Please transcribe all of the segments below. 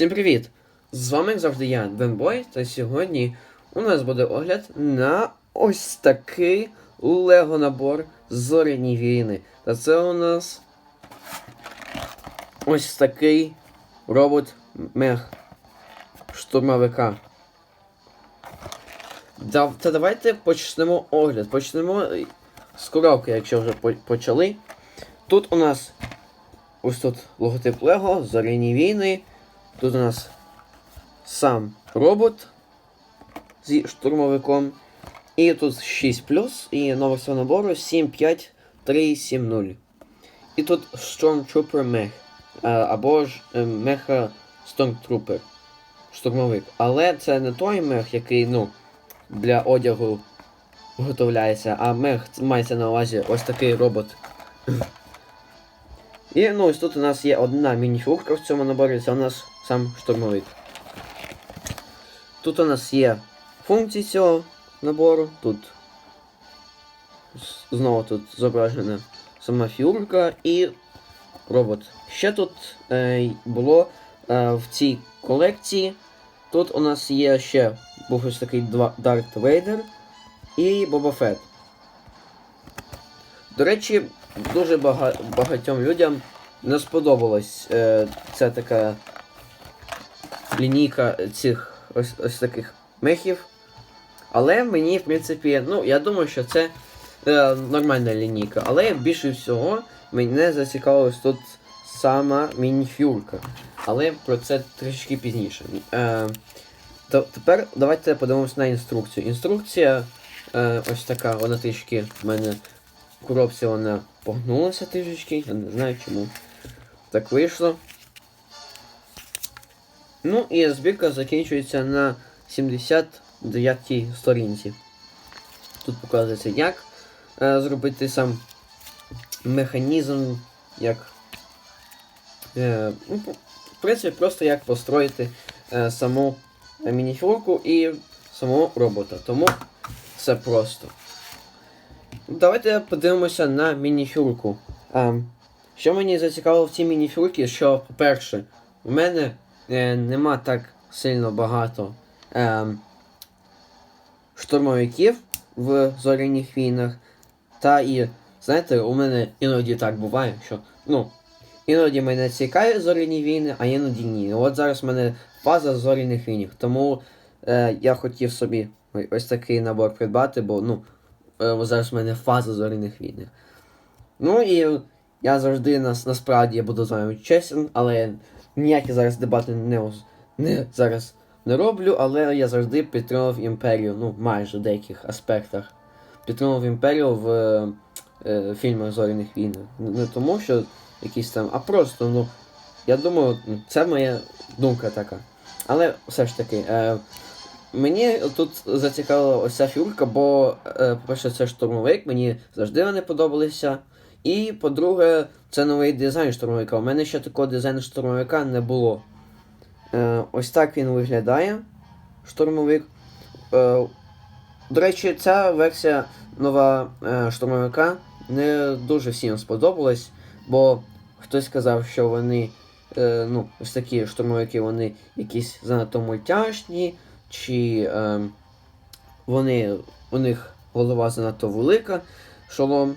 Всім привіт! З вами, як завжди, я, Денбой, та сьогодні у нас буде огляд на ось такий Лего набор Зоряні війни. Та це у нас ось такий робот мех штурмовика. Та давайте почнемо огляд. Почнемо з коробки, якщо вже почали. Тут у нас ось тут логотип Лего, Зоряні війни. Тут у нас сам робот зі штурмовиком. І тут 6 і номер цього набору 75370. І тут Stormtrooper Mech. е, Або ж е, Меха Stormtrooper. Штурмовик. Але це не той мех, який, ну, для одягу виготовляється, а мех мається на увазі ось такий робот. І ну ось тут у нас є одна мініфігурка в цьому наборі, це у нас сам штурмовик. Тут у нас є функції цього набору. Тут знову тут зображена сама фігурка і робот. Ще тут е, було е, в цій колекції. Тут у нас є ще був ось такий Дарт Вейдер і Боба Фетт. До речі, дуже бага... багатьом людям не сподобалась е, ця така лінійка цих ось, ось таких мехів. Але мені, в принципі, ну, я думаю, що це е, нормальна лінійка. Але більше всього мене зацікавилась тут сама мініфюрка. Але про це трішки пізніше. Е, то, тепер давайте подивимось на інструкцію. Інструкція е, ось така, вона трішки в мене в коробці вона погнулася трішечки, я не знаю чому. Так вийшло. Ну і збірка закінчується на 79-й сторінці. Тут показується, як е, зробити сам механізм, як. Е, ну, в принципі, просто як построїти е, саму е, мініфігурку і самого робота. Тому все просто. Давайте подивимося на мініфюрку. Ем, що мені зацікавило в цій мініфюрці, що, по-перше, у мене е, нема так сильно багато ем, штурмовиків в зоряних війнах. Та і, знаєте, у мене іноді так буває, що, ну, іноді мене цікаві зоряні війни, а іноді ні. От зараз в мене фаза зоряних війн. Тому е, я хотів собі ось такий набор придбати, бо, ну, е, зараз в мене фаза зоряних війн. Ну і я завжди нас, насправді я буду з вами чесен, але ніякі зараз дебати не, не зараз не роблю, але я завжди підтримував імперію, ну майже в деяких аспектах. Підтримував імперію в е, фільмах Зоряних війн. Не не тому, що якісь там, а просто, ну, я думаю, ну, це моя думка така. Але все ж таки, е, мені тут зацікавила ось ця фігурка, бо, е, по-перше, це штурмовик, мені завжди вони подобалися. І, по-друге, це новий дизайн штурмовика. У мене ще такого дизайну штурмовика не було. Е, ось так він виглядає. Штурмовик. Е, до речі, ця версія нова е, штурмовика не дуже всім сподобалась, бо хтось сказав, що вони, е, ну, ось такі штурмовики, вони якісь занадто мультяшні, чи е, вони, у них голова занадто велика, шолом.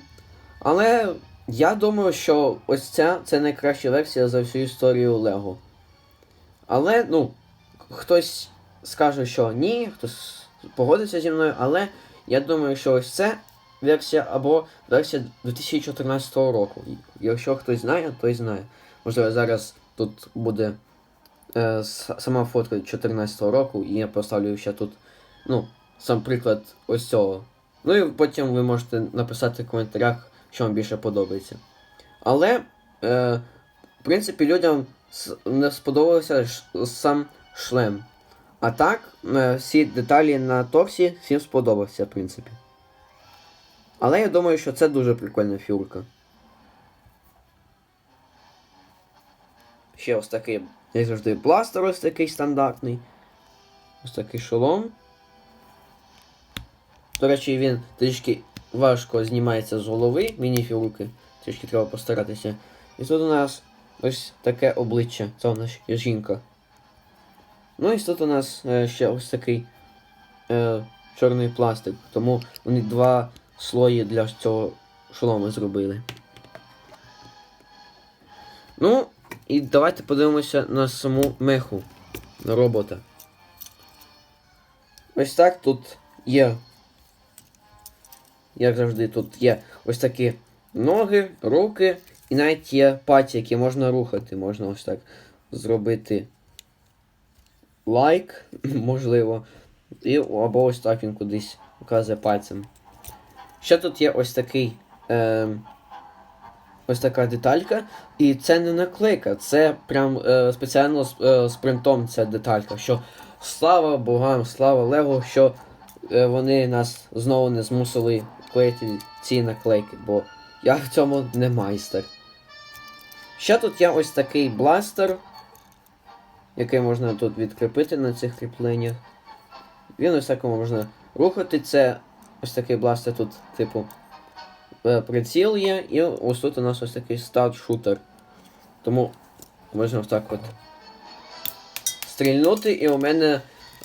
Але я думаю, що ось ця це найкраща версія за всю історію Лего. Але, ну, хтось скаже, що ні, хтось погодиться зі мною, але я думаю, що ось це версія або версія 2014 року. Якщо хтось знає, той знає. Можливо, зараз тут буде е, сама фотка 2014 року, і я поставлю ще тут, ну, сам приклад ось цього. Ну і потім ви можете написати в коментарях, що вам більше подобається. Але, е, в принципі, людям не сподобався сам шлем. А так, е, всі деталі на торсі всім сподобався, в принципі. Але я думаю, що це дуже прикольна фігурка. Ще ось такий, як завжди, бластер ось такий стандартний. Ось такий шолом. До речі, він трішки важко знімається з голови мініфігурки. Трішки треба постаратися. І тут у нас ось таке обличчя. Це у нас жінка. Ну і тут у нас е, ще ось такий е, чорний пластик. Тому вони два слої для цього шолому зробили. Ну, і давайте подивимося на саму меху, на робота. Ось так тут є. Як завжди, тут є ось такі ноги, руки, і навіть є паті, які можна рухати. Можна ось так зробити лайк, можливо. І, або ось так він кудись показує пальцем. Ще тут є ось такий. Е, ось така деталька. І це не наклейка, це прям е, спеціально з, е, з принтом ця деталька. Що слава богам, слава Лего, що е, вони нас знову не змусили клеїти ці наклейки, бо я в цьому не майстер. Ще тут є ось такий бластер, який можна тут відкріпити на цих кріпленнях. Він ось такому можна рухати. Це ось такий бластер тут, типу, е, приціл є, і ось тут у нас ось такий старт-шутер. Тому можна так от стрільнути, і у мене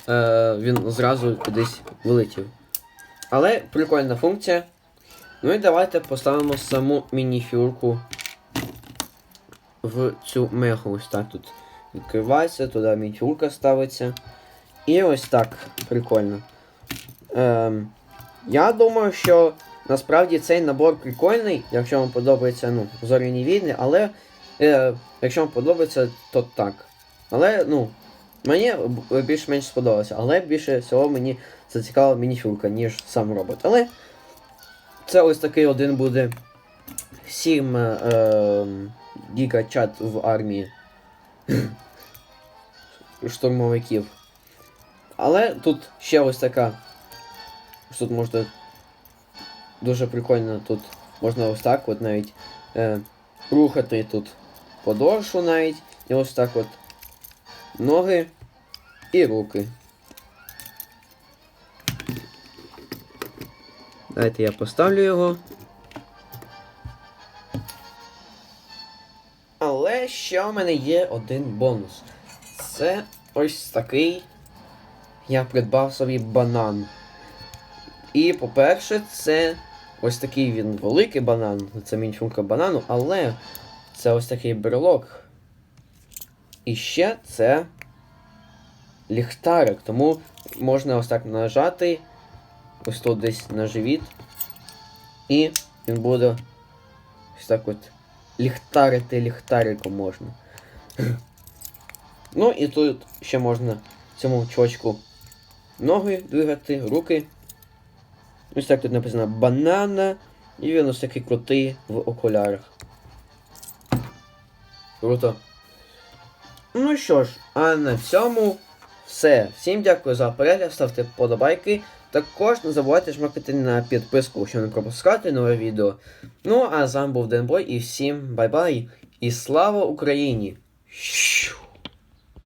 е, він зразу кудись вилетів. Але прикольна функція. Ну і давайте поставимо саму мініфюрку в цю меху. Ось так тут відкривається, туди мініфюрка ставиться. І ось так прикольно. Ем, я думаю, що насправді цей набор прикольний, якщо вам подобається ну, зоряні війни, але е, якщо вам подобається, то так. Але, ну, мені більш-менш сподобалося, але більше всього мені зацікавила мініфюрка, ніж сам робот. Але це ось такий один буде 7 е, е, гігачат в армії штурмовиків. Але тут ще ось така. Тут можна дуже прикольно тут можна ось так от навіть е, рухати тут подошву навіть. І ось так от ноги і руки. Давайте я поставлю його. Але ще у мене є один бонус. Це ось такий. Я придбав собі банан. І, по-перше, це ось такий він великий банан. Це мінчунка банану, але це ось такий брелок. І ще це ліхтарик. Тому можна ось так нажати. Ось тут десь на живіт. І він буде ось так от ліхтарити ліхтариком можна. Ну і тут ще можна цьому чувачку ноги двигати, руки. Ось так тут написано банана. І він ось такий крутий в окулярах. Круто. Ну що ж, а на цьому все. Всім дякую за перегляд, ставте вподобайки. Також не забувайте жмакати на підписку, щоб не пропускати нове відео. Ну, а з вами був Денбой і всім бай-бай. І слава Україні!